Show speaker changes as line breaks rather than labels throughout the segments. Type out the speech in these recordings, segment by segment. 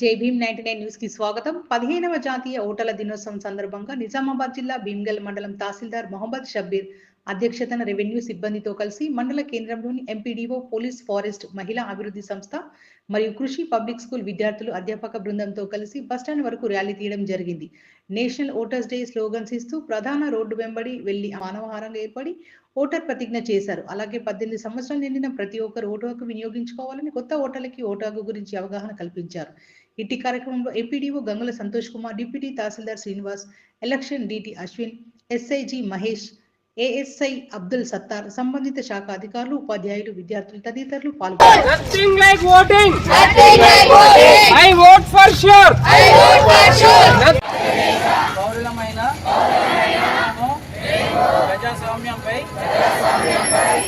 జై Bhim ninety nine న్యూస్కి స్వాగతం. పదిహేనవ జాతీయ ఓటర్ల దినోత్సవం సందర్భంగా నిజామాబాద్ జిల్లా భీమ్గల్ మండలం తహసీల్దార్ మొహమ్మద్ షబ్బీర్ అధ్యక్షతన రెవెన్యూ సిబ్బందితో కలిసి మండల కేంద్రంలోని ఎంపీడీఓ పోలీస్ ఫారెస్ట్ మహిళా అభివృద్ధి సంస్థ మరియు కృషి పబ్లిక్ స్కూల్ విద్యార్థులు అధ్యాపక బృందంతో కలిసి బస్టాండ్ వరకు ర్యాలీ తీయడం జరిగింది. నేషనల్ ఓటర్స్ డే స్లోగన్స్ ఇస్తూ ప్రధాన రోడ్డు వెంబడి వెళ్ళి మానవహారంగా ఏర్పడి ఓటర్ ప్రతిజ్ఞ చేశారు. అలాగే పద్దెనిమిది సంవత్సరాలు నిండిన ప్రతి ఒక్కరు ఓటు హక్కు వినియోగించుకోవాలని కొత్త ఓటర్లకి ఓటు హక్కు గురించి అవగాహన కల్పించారు. ఇట్టి కార్యక్రమంలో MPDO Gangula Santosh Kumar deputy tahsildar Srinivas election DT Ashwin SIG Mahesh ASI Abdul Sattar సంబంధిత శాఖ అధికారులు ఉపాధ్యాయులు విద్యార్థులు తదితరులు పాల్గొన్నారు.
Nothing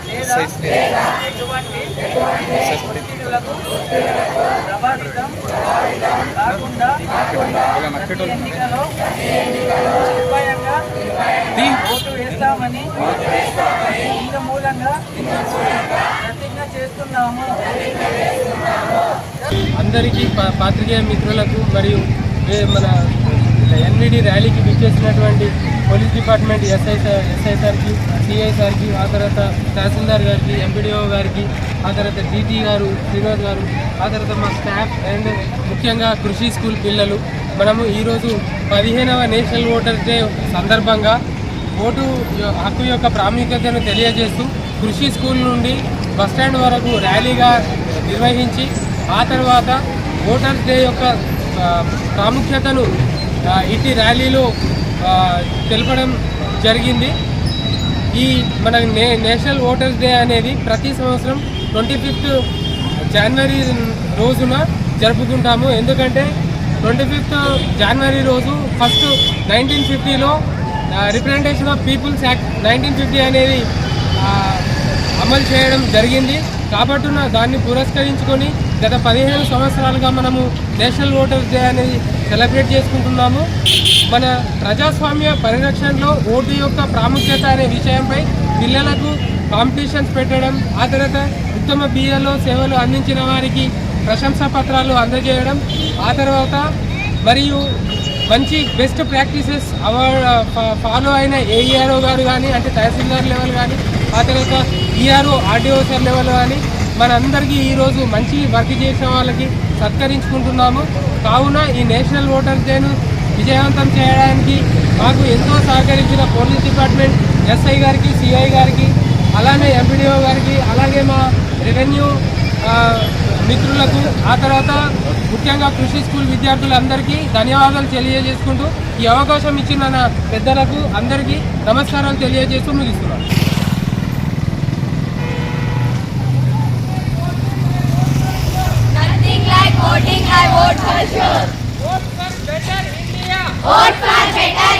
లేదా కాకుండా వేస్తామని ఇందు మూలంగా ప్రతిజ్ఞ చేస్తున్నాము
అందరికీ పాత్రికేయ మిత్రులకు మరియు మన ఎన్విడి ర్యాలీకి విచ్చేసినటువంటి police department SI sir SI సార్కి సిఐ సార్కి ఆ తర్వాత తహసీల్దార్ గారికి ఎంపీడీఓ గారికి ఆ తర్వాత డీటీ గారు శ్రీనివాస్ గారు ఆ తర్వాత మా స్టాఫ్ అండ్ ముఖ్యంగా కృషి స్కూల్ పిల్లలు. మనము ఈరోజు పదిహేనవ నేషనల్ ఓటర్స్ డే సందర్భంగా ఓటు హక్కు యొక్క ప్రాముఖ్యతను తెలియజేస్తూ కృషి స్కూల్ నుండి బస్టాండ్ వరకు ర్యాలీగా నిర్వహించి ఆ తర్వాత ఓటర్స్ డే యొక్క ప్రాముఖ్యతను ఇట్టి ర్యాలీలో తెలపడం జరిగింది. ఈ మన నే నేషనల్ ఓటర్స్ డే అనేది ప్రతి సంవత్సరం ట్వంటీ ఫిఫ్త్ జనవరి రోజున జరుపుకుంటాము. ఎందుకంటే ట్వంటీ ఫిఫ్త్ జనవరి రోజు ఫస్ట్ నైన్టీన్ ఫిఫ్టీలో representation of people's act nineteen fifty అనేది అమలు చేయడం జరిగింది. కాబట్టి దాన్ని పురస్కరించుకొని గత పదిహేను సంవత్సరాలుగా మనము నేషనల్ ఓటర్స్ డే అనేది సెలబ్రేట్ చేసుకుంటున్నాము. మన ప్రజాస్వామ్య పరిరక్షణలో ఓటు యొక్క ప్రాముఖ్యత అనే విషయంపై పిల్లలకు కాంపిటీషన్స్ పెట్టడం ఆ తర్వాత ఉత్తమ బిఏలో సేవలు అందించిన వారికి ప్రశంసా పత్రాలు అందజేయడం ఆ తర్వాత మరియు మంచి బెస్ట్ ప్రాక్టీసెస్ అవార్డ్ ఫాలో అయిన ఏఈఆర్ఓ గారు కానీ అంటే తహసీల్దార్ లెవెల్ కానీ ఆ తర్వాత ఈఆర్ఓ ఆర్డీఓ సార్ లెవెల్ కానీ మనందరికీ ఈరోజు మంచి వర్క్ చేసిన వాళ్ళకి సత్కరించుకుంటున్నాము. కావున ఈ నేషనల్ ఓటర్ డేను విజయవంతం చేయడానికి మాకు ఎంతో సహకరించిన పోలీస్ డిపార్ట్మెంట్ ఎస్ఐ గారికి సిఐ గారికి అలానే ఎంపీడీఓ గారికి అలాగే మా రెవెన్యూ మిత్రులకు ఆ తర్వాత ముఖ్యంగా కృషి స్కూల్ విద్యార్థులందరికీ ధన్యవాదాలు తెలియజేసుకుంటూ ఈ అవకాశం ఇచ్చిన నా పెద్దలకు అందరికీ నమస్కారాలు తెలియజేస్తూ ముగిస్తున్నాను.
Vote for
better India.
Vote for better